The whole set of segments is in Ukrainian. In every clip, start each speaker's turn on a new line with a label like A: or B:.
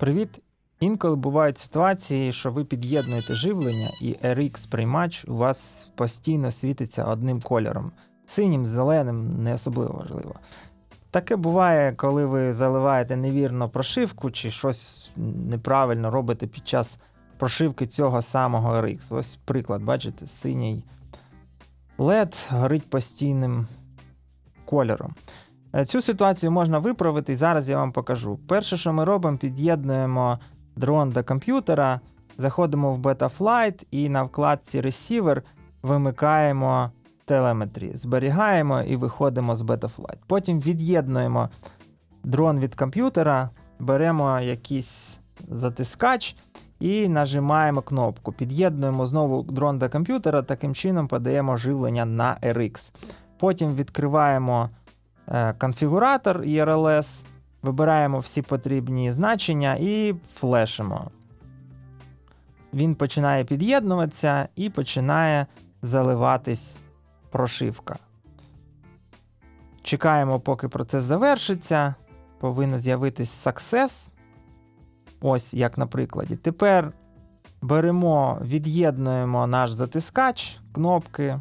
A: Привіт! Інколи бувають ситуації, що ви під'єднуєте живлення, і RX приймач у вас постійно світиться одним кольором. Синім, зеленим не особливо важливо. Таке буває, коли ви заливаєте невірно прошивку чи щось неправильно робите під час прошивки цього самого RX. Ось приклад, бачите, синій LED горить постійним кольором. Е, Цю ситуацію можна виправити, і зараз я вам покажу. Перше, що ми робимо, під'єднуємо дрон до комп'ютера, заходимо в Betaflight і на вкладці Receiver вимикаємо телеметрі, зберігаємо і виходимо з Betaflight. Потім від'єднуємо дрон від комп'ютера, беремо якийсь затискач і нажимаємо кнопку. Під'єднуємо знову дрон до комп'ютера, таким чином подаємо живлення на RX. Потім відкриваємо конфігуратор IRLS, вибираємо всі потрібні значення і флешимо. Він починає під'єднуватися і починає заливатись прошивка. Чекаємо, поки процес завершиться. Повинно з'явитись success. Ось як на прикладі. Тепер беремо, від'єднуємо наш затискач, кнопки.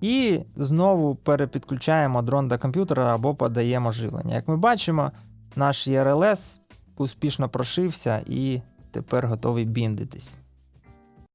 A: І знову перепідключаємо дрон до комп'ютера або подаємо живлення. Як ми бачимо, наш ERLS успішно прошився і тепер готовий біндитись.